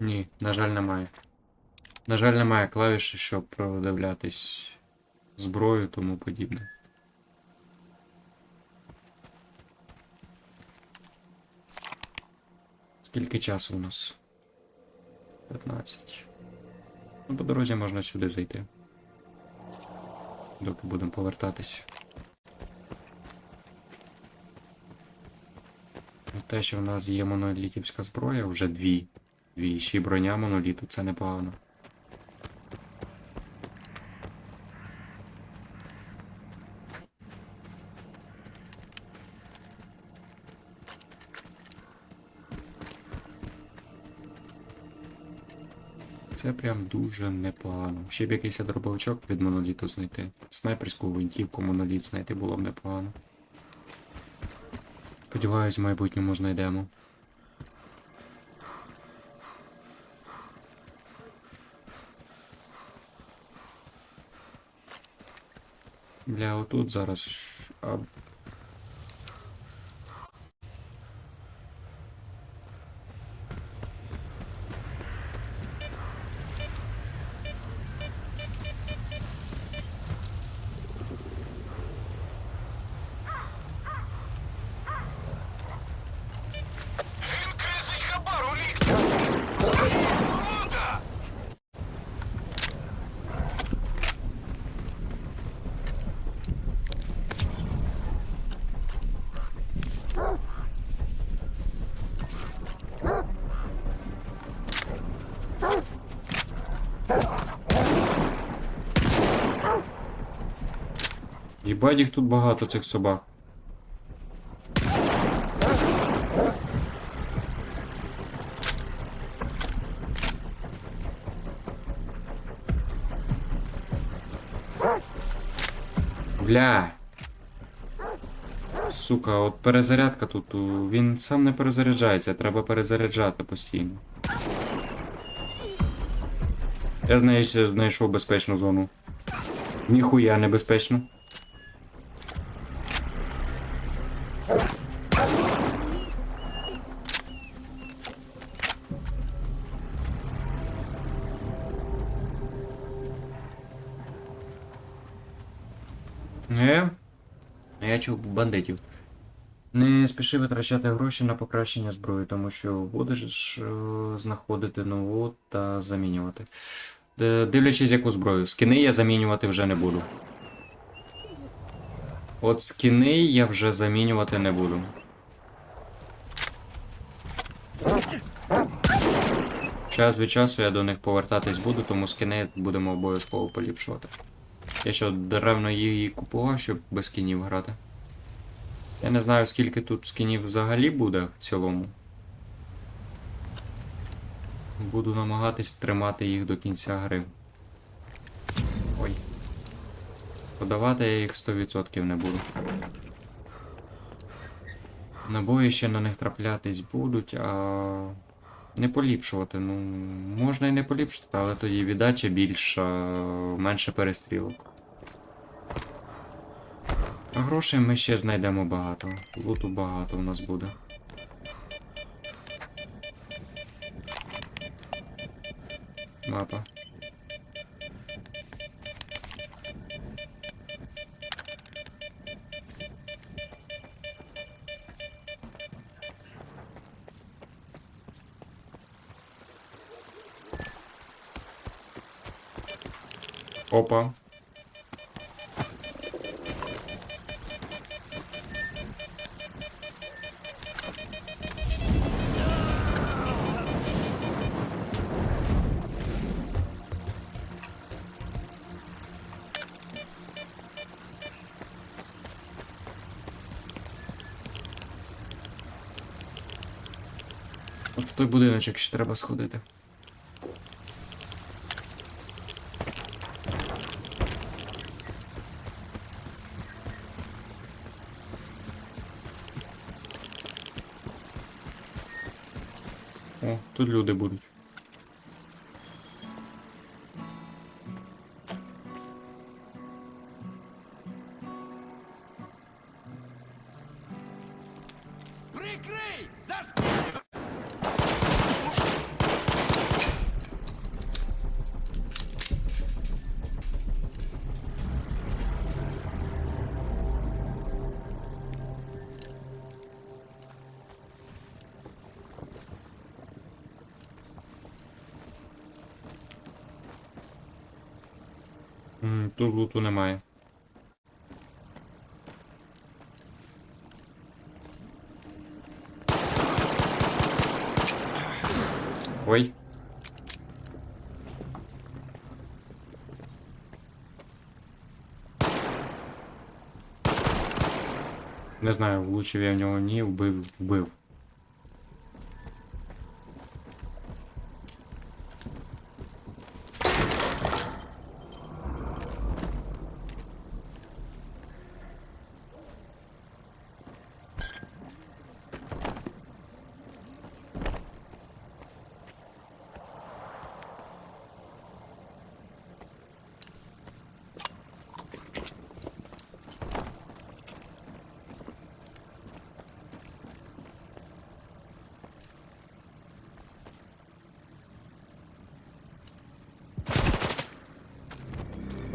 Ні, на жаль, немає. На жаль, немає клавіші, щоб продивлятись зброю тому подібне. Скільки часу у нас? 15. Ну, по дорозі можна сюди зайти. Доки будемо повертатись. Те, що в нас є монолітівська зброя, вже дві. Дві. Ще броня моноліту, це непогано. Це прям дуже непогано. Ще б якийсь дробовичок від моноліту знайти. Снайперську гвинтівку моноліт знайти було б непогано. Сподіваюсь, в майбутньому знайдемо. Бля, отут зараз. Їбать їх тут багато цих собак. Бля. Сука, от перезарядка тут. Він сам не перезаряджається, треба перезаряджати постійно. Я знаю, що знайшов безпечну зону. Ніхуя небезпечно. Не. Я чув бандитів. Не спіши витрачати гроші на покращення зброї, тому що будеш е, знаходити нову та замінювати. Дивлячись, яку зброю. Скини я замінювати вже не буду. От скини я вже замінювати не буду. Час від часу я до них повертатись буду, тому скини будемо обов'язково поліпшувати. Я що, даремно її купував, щоб без скінів грати. Я не знаю, скільки тут скінів взагалі буде в цілому. Буду намагатись тримати їх до кінця гри. Ой. Подавати я їх 100% не буду. Набої ще на них траплятись будуть, а не поліпшувати. Ну, можна і не поліпшувати, але тоді віддача більша, менше перестрілок. А грошей ми ще знайдемо багато. Луту багато у нас буде. Мапа. Опа. В той будиночок ще треба сходити. О, тут люди будуть. Прикрий Прикрий! М, Тут луту немає. Ой. Не знаю, влучив я в нього ні, вбив, вбив.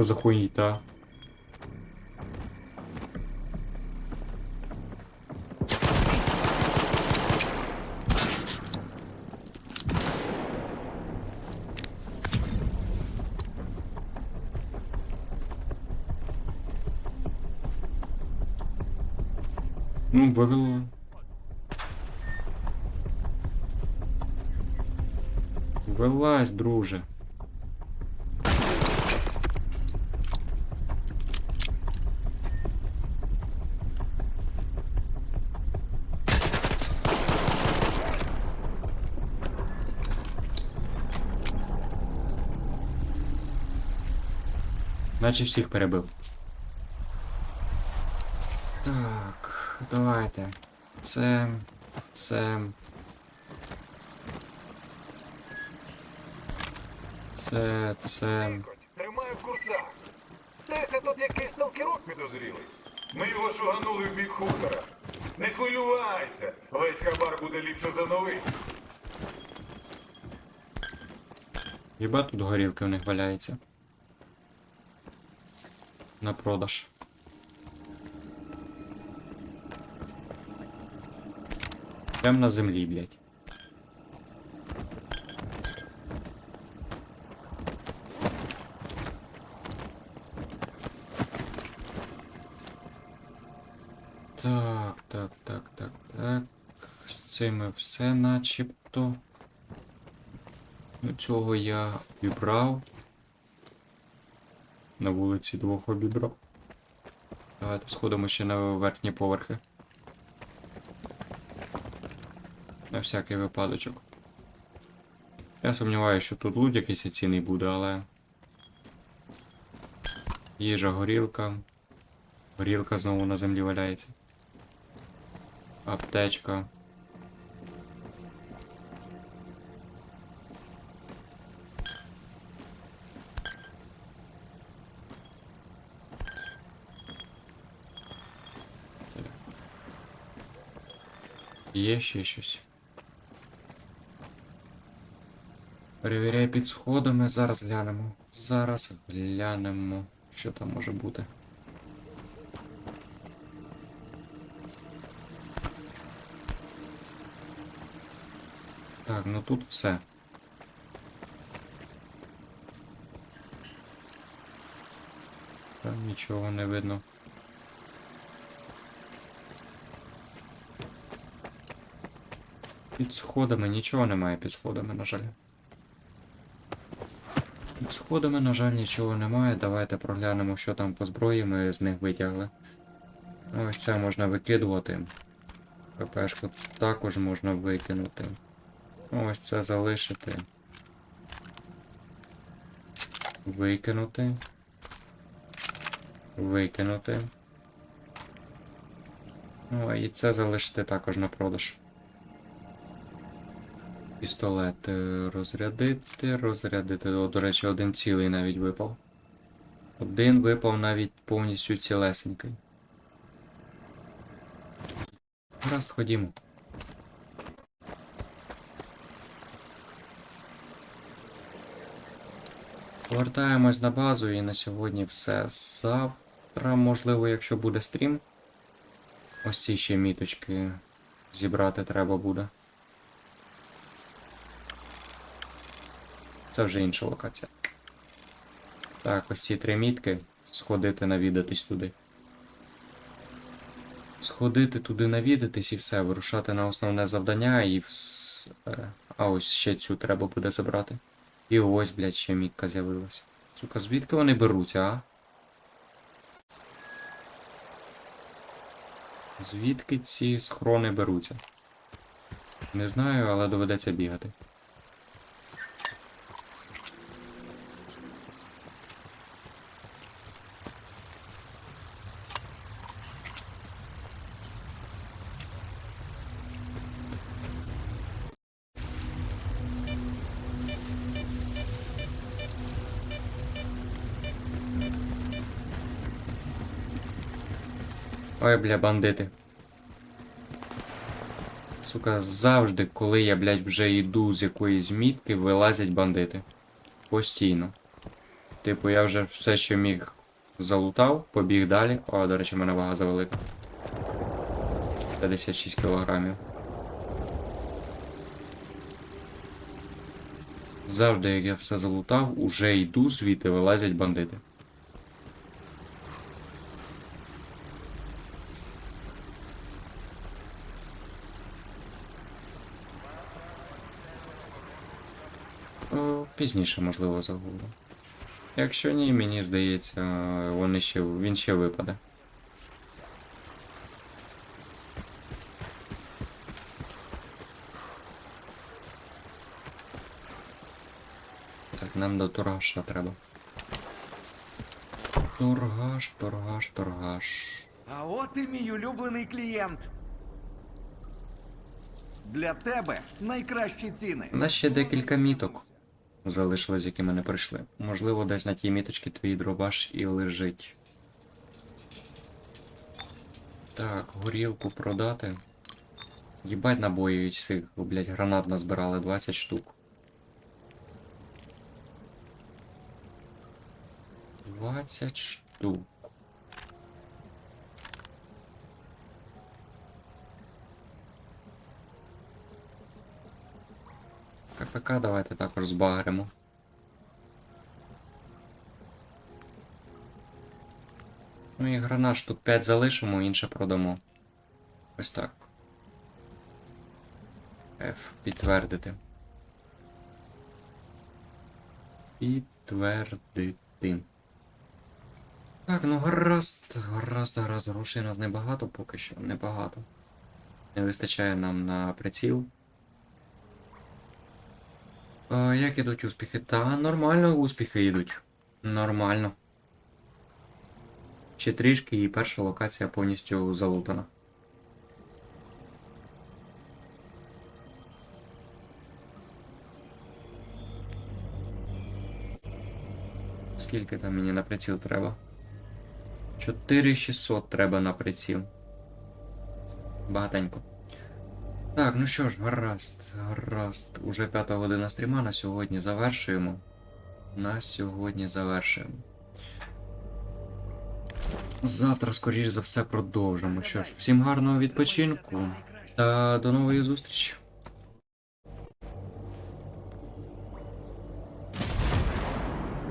Що за хуйта? Ну, вивело. Вилазь, друже. Наче всіх перебив. Так, давайте. Це. Це. Це. Це. Тримаю в курсах. Десь тут якийсь сталкерок підозрілий. Ми його шуганули в бік хутора. Не хвилювайся, весь хабар буде ліпше за новий. Хіба тут горілки в них валяється? На продаж. Прям на землі, блядь. Так, так, так, так, так. З цими все начебто. Ну, Цього я обібрав. На вулиці двох обібрав. Давайте сходимо ще на верхні поверхи. На всякий випадочок. Я сумніваюся, що тут лут якийсь цінний буде, але. Їжа горілка. Горілка знову на землі валяється. Аптечка. Є ще щось. Перевіряй під сходами, зараз глянемо. Зараз глянемо, що там може бути. Так, ну тут все. Там нічого не видно. Під сходами нічого немає під сходами, на жаль. Під сходами, на жаль, нічого немає. Давайте проглянемо, що там по зброї ми з них витягли. Ну, Ось це можна викидувати. ППшку також можна викинути. Ну, Ось це залишити. Викинути. Викинути. Ну, і це залишити також на продаж. Пістолет е, розрядити, розрядити. О, до речі, один цілий навіть випав. Один випав навіть повністю цілесенький. Гаразд, ходімо. Повертаємось на базу і на сьогодні все. Завтра, можливо, якщо буде стрім. Ось ці ще міточки зібрати треба буде. Це вже інша локація. Так, ось ці три мітки. Сходити навідатись туди. Сходити туди навідатись і все, вирушати на основне завдання і вс... е, А ось ще цю треба буде забрати. І ось, блядь, ще мітка з'явилась. Сука, звідки вони беруться, а? Звідки ці схрони беруться? Не знаю, але доведеться бігати. Ой, бля, бандити. Сука, завжди, коли я, блядь, вже йду з якоїсь мітки, вилазять бандити. Постійно. Типу, я вже все, що міг, залутав, побіг далі. О, до речі, в мене вага завелика. 56 кілограмів. Завжди, як я все залутав, уже йду звідти, вилазять бандити. О, Пізніше, можливо, загублю. Якщо ні, мені здається, вони ще, він ще випаде. Так, нам до торгаша треба. Торгаш, торгаш, торгаш. А от і мій улюблений клієнт. Для тебе найкращі ціни. У нас ще декілька міток залишилось, які ми не пройшли. Можливо, десь на тій міточці твій дробаш і лежить. Так, горілку продати. Їбать набої від цих, блять, гранат назбирали 20 штук. 20 штук. КПК давайте також збагримо. Ну і гранат штук 5 залишимо, інше продамо. Ось так. F. Підтвердити. Підтвердити. Так, ну гаразд, гаразд, гаразд, грошей у нас небагато поки що, небагато. Не вистачає нам на приціл. А, як ідуть успіхи? Та нормально успіхи йдуть. Нормально. Ще трішки і перша локація повністю залутана. Скільки там мені на приціл треба? 4600 треба на приціл. Багатенько. Так, ну що ж, гаразд, гаразд. Уже п'ята година стріма на сьогодні завершуємо. На сьогодні завершуємо. Завтра, скоріш за все, продовжимо. Що ж, всім гарного відпочинку та до нової зустрічі.